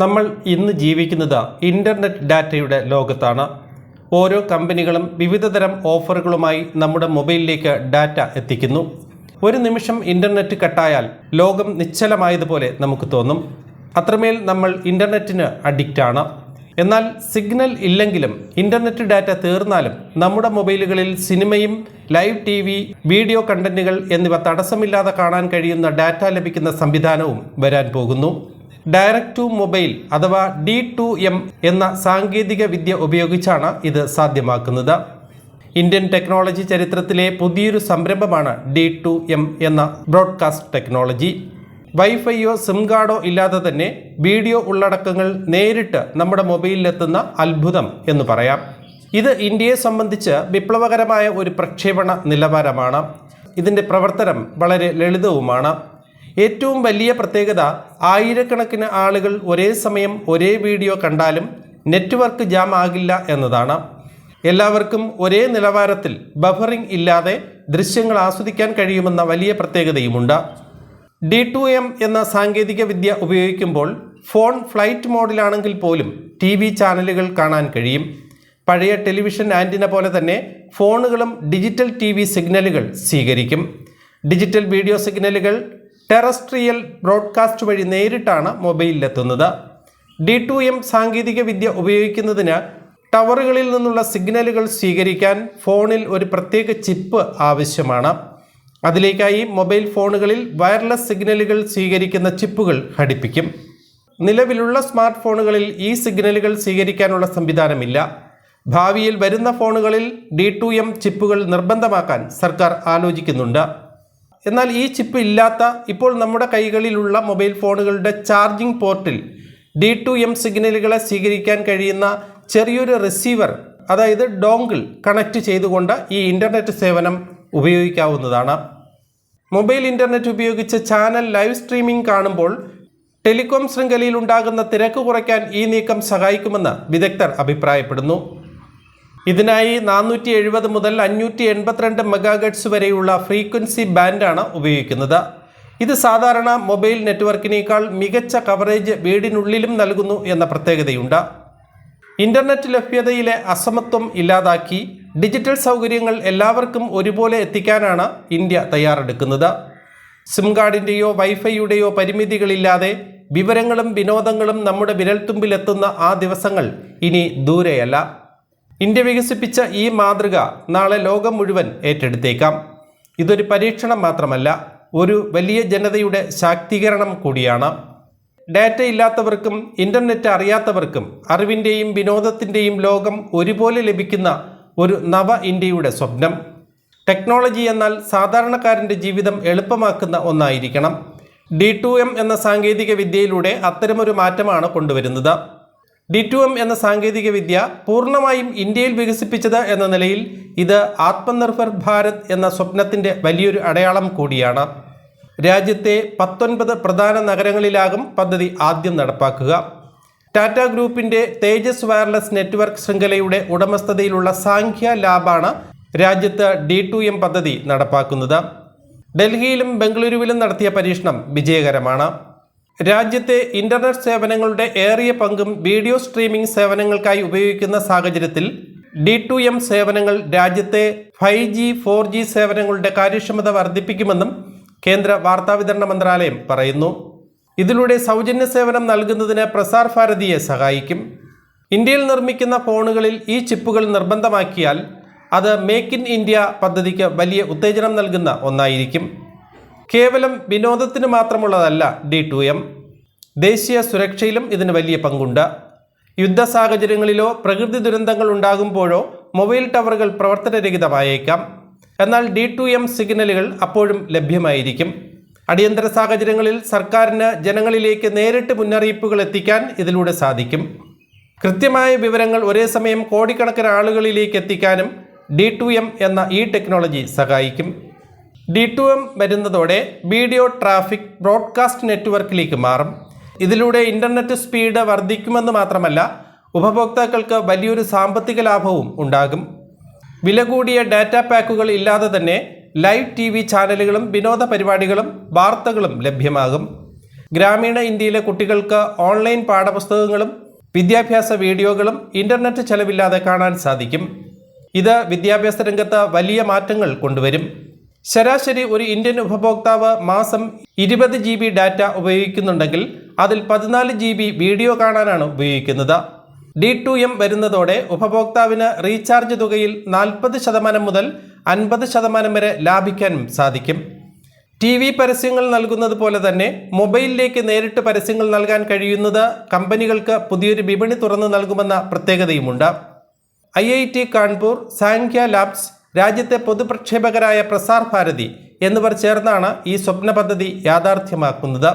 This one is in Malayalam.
നമ്മൾ ഇന്ന് ജീവിക്കുന്നത് ഇന്റർനെറ്റ് ഡാറ്റയുടെ ലോകത്താണ്. ഓരോ കമ്പനികളും വിവിധതരം ഓഫറുകളുമായി നമ്മുടെ മൊബൈലിലേക്ക് ഡാറ്റ എത്തിക്കുന്നു. ഒരു നിമിഷം ഇന്റർനെറ്റ് കട്ടായാൽ ലോകം നിശ്ചലമായതുപോലെ നമുക്ക് തോന്നും. അത്രമേൽ നമ്മൾ ഇന്റർനെറ്റിന് അഡിക്റ്റാണ് എന്നാൽ സിഗ്നൽ ഇല്ലെങ്കിലും ഇന്റർനെറ്റ് ഡാറ്റ തീർന്നാലും നമ്മുടെ മൊബൈലുകളിൽ സിനിമയും ലൈവ് ടി വി വീഡിയോ കണ്ടന്റുകൾ എന്നിവ തടസ്സമില്ലാതെ കാണാൻ കഴിയുന്ന ഡാറ്റ ലഭിക്കുന്ന സംവിധാനവും വരാൻ പോകുന്നു. ഡയറക്റ്റ് ടു മൊബൈൽ അഥവാ ഡി ടു എം എന്ന സാങ്കേതിക വിദ്യ ഉപയോഗിച്ചാണ് ഇത് സാധ്യമാക്കുന്നത്. ഇന്ത്യൻ ടെക്നോളജി ചരിത്രത്തിലെ പുതിയൊരു സംരംഭമാണ് ഡി ടു എം എന്ന ബ്രോഡ്കാസ്റ്റ് ടെക്നോളജി. വൈഫൈയോ സിം കാർഡോ ഇല്ലാതെ തന്നെ വീഡിയോ ഉള്ളടക്കങ്ങൾ നേരിട്ട് നമ്മുടെ മൊബൈലിലെത്തുന്ന അത്ഭുതം എന്ന് പറയാം. ഇത് ഇന്ത്യയെ സംബന്ധിച്ച് വിപ്ലവകരമായ ഒരു പ്രക്ഷേപണ നിലവാരമാണ്. ഇതിന്റെ പ്രവർത്തനം വളരെ ലളിതവുമാണ്. ഏറ്റവും വലിയ പ്രത്യേകത ആയിരക്കണക്കിന് ആളുകൾ ഒരേ സമയം ഒരേ വീഡിയോ കണ്ടാലും നെറ്റ്വർക്ക് ജാം ആകില്ല എന്നതാണ്. എല്ലാവർക്കും ഒരേ നിലവാരത്തിൽ ബഫറിംഗ് ഇല്ലാതെ ദൃശ്യങ്ങൾ ആസ്വദിക്കാൻ കഴിയുമെന്ന വലിയ പ്രത്യേകതയുമുണ്ട്. ഡി ടു എം എന്ന സാങ്കേതിക വിദ്യ ഉപയോഗിക്കുമ്പോൾ ഫോൺ ഫ്ലൈറ്റ് മോഡിലാണെങ്കിൽ പോലും ടി വി ചാനലുകൾ കാണാൻ കഴിയും. പഴയ ടെലിവിഷൻ ആന്റിന പോലെ തന്നെ ഫോണുകളും ഡിജിറ്റൽ ടി വി സിഗ്നലുകൾ സ്വീകരിക്കും. ഡിജിറ്റൽ വീഡിയോ സിഗ്നലുകൾ ടെറസ്ട്രിയൽ ബ്രോഡ്കാസ്റ്റ് വഴി നേരിട്ടാണ് മൊബൈലിലെത്തുന്നത്. ഡി ടു എം സാങ്കേതിക വിദ്യ ഉപയോഗിക്കുന്നതിന് ടവറുകളിൽ നിന്നുള്ള സിഗ്നലുകൾ സ്വീകരിക്കാൻ ഫോണിൽ ഒരു പ്രത്യേക ചിപ്പ് ആവശ്യമാണ്. അതിലേക്കായി മൊബൈൽ ഫോണുകളിൽ വയർലെസ് സിഗ്നലുകൾ സ്വീകരിക്കുന്ന ചിപ്പുകൾ ഘടിപ്പിക്കും. നിലവിലുള്ള സ്മാർട്ട് ഫോണുകളിൽ ഈ സിഗ്നലുകൾ സ്വീകരിക്കാനുള്ള സംവിധാനമില്ല. ഭാവിയിൽ വരുന്ന ഫോണുകളിൽ ഡി ടു എം ചിപ്പുകൾ നിർബന്ധമാക്കാൻ സർക്കാർ ആലോചിക്കുന്നുണ്ട്. എന്നാൽ ഈ ചിപ്പ് ഇല്ലാത്ത ഇപ്പോൾ നമ്മുടെ കൈകളിലുള്ള മൊബൈൽ ഫോണുകളുടെ ചാർജിംഗ് പോർട്ടിൽ ഡി ടു എം സിഗ്നലുകളെ സ്വീകരിക്കാൻ കഴിയുന്ന ചെറിയൊരു റിസീവർ അതായത് ഡോങ്കിൾ കണക്ട് ചെയ്തുകൊണ്ട് ഈ ഇന്റർനെറ്റ് സേവനം ഉപയോഗിക്കാവുന്നതാണ്. മൊബൈൽ ഇന്റർനെറ്റ് ഉപയോഗിച്ച് ചാനൽ ലൈവ് സ്ട്രീമിംഗ് കാണുമ്പോൾ ടെലികോം ശൃംഖലയിൽ ഉണ്ടാകുന്ന തിരക്ക് കുറയ്ക്കാൻ ഈ നീക്കം സഹായിക്കുമെന്ന് വിദഗ്ധർ അഭിപ്രായപ്പെടുന്നു. ഇതിനായി നാനൂറ്റി എഴുപത് മുതൽ അഞ്ഞൂറ്റി എൺപത്തിരണ്ട് മെഗാഗട്സ് വരെയുള്ള ഫ്രീക്വൻസി ബാൻഡാണ് ഉപയോഗിക്കുന്നത്. ഇത് സാധാരണ മൊബൈൽ നെറ്റ്വർക്കിനേക്കാൾ മികച്ച കവറേജ് വീടിനുള്ളിലും നൽകുന്നു എന്ന പ്രത്യേകതയുണ്ട്. ഇന്റർനെറ്റ് ലഭ്യതയിലെ അസമത്വം ഇല്ലാതാക്കി ഡിജിറ്റൽ സൗകര്യങ്ങൾ എല്ലാവർക്കും ഒരുപോലെ എത്തിക്കാനാണ് ഇന്ത്യ തയ്യാറെടുക്കുന്നത്. സിം കാർഡിന്റെയോ വൈഫൈയുടെയോ പരിമിതികളില്ലാതെ വിവരങ്ങളും വിനോദങ്ങളും നമ്മുടെ വിരൽത്തുമ്പിലെത്തുന്ന ആ ദിവസങ്ങൾ ഇനി ദൂരെയല്ല. ഇന്ത്യ വികസിപ്പിച്ച ഈ മാതൃക നാളെ ലോകം മുഴുവൻ ഏറ്റെടുത്തേക്കാം. ഇതൊരു പരീക്ഷണം മാത്രമല്ല ഒരു വലിയ ജനതയുടെ ശാക്തീകരണം കൂടിയാണ്. ഡാറ്റ ഇല്ലാത്തവർക്കും ഇന്റർനെറ്റ് അറിയാത്തവർക്കും അറിവിന്റെയും വിനോദത്തിന്റെയും ലോകം ഒരുപോലെ ലഭിക്കുന്ന ഒരു നവ ഇന്ത്യയുടെ സ്വപ്നം. ടെക്നോളജി എന്നാൽ സാധാരണക്കാരന്റെ ജീവിതം എളുപ്പമാക്കുന്ന ഒന്നായിരിക്കണം. ഡി ടു എം എന്ന സാങ്കേതിക വിദ്യയിലൂടെ അത്തരമൊരു മാറ്റമാണ് കൊണ്ടുവരുന്നത്. ഡി ടു എം എന്ന സാങ്കേതിക വിദ്യ പൂർണമായും ഇന്ത്യയിൽ വികസിപ്പിച്ചത് എന്ന നിലയിൽ ഇത് ആത്മനിർഭർ ഭാരത് എന്ന സ്വപ്നത്തിന്റെ വലിയൊരു അടയാളം കൂടിയാണ്. രാജ്യത്തെ പത്തൊൻപത് പ്രധാന നഗരങ്ങളിലാകും പദ്ധതി ആദ്യം നടപ്പാക്കുക. ടാറ്റ ഗ്രൂപ്പിന്റെ തേജസ് വയർലെസ് നെറ്റ്വർക്ക് ശൃംഖലയുടെ ഉടമസ്ഥതയിലുള്ള സാഖ്യ ലാബാണ് രാജ്യത്ത് ഡി ടു എം പദ്ധതി നടപ്പാക്കുന്നത്. ഡൽഹിയിലും ബംഗളൂരുവിലും നടത്തിയ പരീക്ഷണം വിജയകരമാണ്. രാജ്യത്തെ ഇന്റർനെറ്റ് സേവനങ്ങളുടെ ഏറിയ പങ്കും വീഡിയോ സ്ട്രീമിംഗ് സേവനങ്ങൾക്കായി ഉപയോഗിക്കുന്ന സാഹചര്യത്തിൽ ഡി ടു എം സേവനങ്ങൾ രാജ്യത്തെ ഫൈവ് ജി ഫോർ ജി സേവനങ്ങളുടെ കാര്യക്ഷമത വർദ്ധിപ്പിക്കുമെന്നും കേന്ദ്ര വാർത്താവിതരണ മന്ത്രാലയം പറയുന്നു. ഇതിലൂടെ സൗജന്യ സേവനം നൽകുന്നതിന് പ്രസാർ ഭാരതിയെ സഹായിക്കും. ഇന്ത്യയിൽ നിർമ്മിക്കുന്ന ഫോണുകളിൽ ഈ ചിപ്പുകൾ നിർബന്ധമാക്കിയാൽ അത് മേക്ക് ഇൻ ഇന്ത്യ പദ്ധതിക്ക് വലിയ ഉത്തേജനം നൽകുന്ന ഒന്നായിരിക്കും. കേവലം വിനോദത്തിന് മാത്രമുള്ളതല്ല ഡി ടു എം. ദേശീയ സുരക്ഷയിലും ഇതിന് വലിയ പങ്കുണ്ട്. യുദ്ധ സാഹചര്യങ്ങളിലോ പ്രകൃതി ദുരന്തങ്ങൾ ഉണ്ടാകുമ്പോഴോ മൊബൈൽ ടവറുകൾ പ്രവർത്തനരഹിതമായേക്കാം. എന്നാൽ ഡി ടു എം സിഗ്നലുകൾ അപ്പോഴും ലഭ്യമായിരിക്കും. അടിയന്തര സാഹചര്യങ്ങളിൽ സർക്കാരിന് ജനങ്ങളിലേക്ക് നേരിട്ട് മുന്നറിയിപ്പുകൾ എത്തിക്കാൻ ഇതിലൂടെ സാധിക്കും. കൃത്യമായ വിവരങ്ങൾ ഒരേ സമയം കോടിക്കണക്കിന് ആളുകളിലേക്ക് എത്തിക്കാനും ഡി ടു എം എന്ന ഈ ടെക്നോളജി സഹായിക്കും. ഡി ടു എം വരുന്നതോടെ വീഡിയോ ട്രാഫിക് ബ്രോഡ്കാസ്റ്റ് നെറ്റ്വർക്കിലേക്ക് മാറും. ഇതിലൂടെ ഇന്റർനെറ്റ് സ്പീഡ് വർദ്ധിക്കുമെന്ന് മാത്രമല്ല ഉപഭോക്താക്കൾക്ക് വലിയൊരു സാമ്പത്തിക ലാഭവും ഉണ്ടാകും. വില കൂടിയ ഡാറ്റ പാക്കുകൾ ഇല്ലാതെ തന്നെ ലൈവ് ടി വി ചാനലുകളും വിനോദ പരിപാടികളും വാർത്തകളും ലഭ്യമാകും. ഗ്രാമീണ ഇന്ത്യയിലെ കുട്ടികൾക്ക് ഓൺലൈൻ പാഠപുസ്തകങ്ങളും വിദ്യാഭ്യാസ വീഡിയോകളും ഇന്റർനെറ്റ് ചെലവില്ലാതെ കാണാൻ സാധിക്കും. ഇത് വിദ്യാഭ്യാസ രംഗത്ത് വലിയ മാറ്റങ്ങൾ കൊണ്ടുവരും. ശരാശരി ഒരു ഇന്ത്യൻ ഉപഭോക്താവ് മാസം ഇരുപത് ജി ബി ഡാറ്റ ഉപയോഗിക്കുന്നുണ്ടെങ്കിൽ അതിൽ പതിനാല് ജി ബി വീഡിയോ കാണാനാണ് ഉപയോഗിക്കുന്നത്. ഡി ടു എം വരുന്നതോടെ ഉപഭോക്താവിന് റീചാർജ് തുകയിൽ നാൽപ്പത് ശതമാനം മുതൽ അൻപത് ശതമാനം വരെ ലാഭിക്കാനും സാധിക്കും. ടി വി പരസ്യങ്ങൾ നൽകുന്നത് പോലെ തന്നെ മൊബൈലിലേക്ക് നേരിട്ട് പരസ്യങ്ങൾ നൽകാൻ കഴിയുന്നത് കമ്പനികൾക്ക് പുതിയൊരു വിപണി തുറന്നു നൽകുമെന്ന പ്രത്യേകതയുമുണ്ട്. I I T Kanpur Saankhya labs രാജ്യത്തെ പൊതുപ്രക്ഷേപകരായ പ്രസാർ ഭാരതി എന്നിവർ ചേർന്നാണ് ഈ സ്വപ്ന പദ്ധതി യാഥാർത്ഥ്യമാക്കുന്നത്.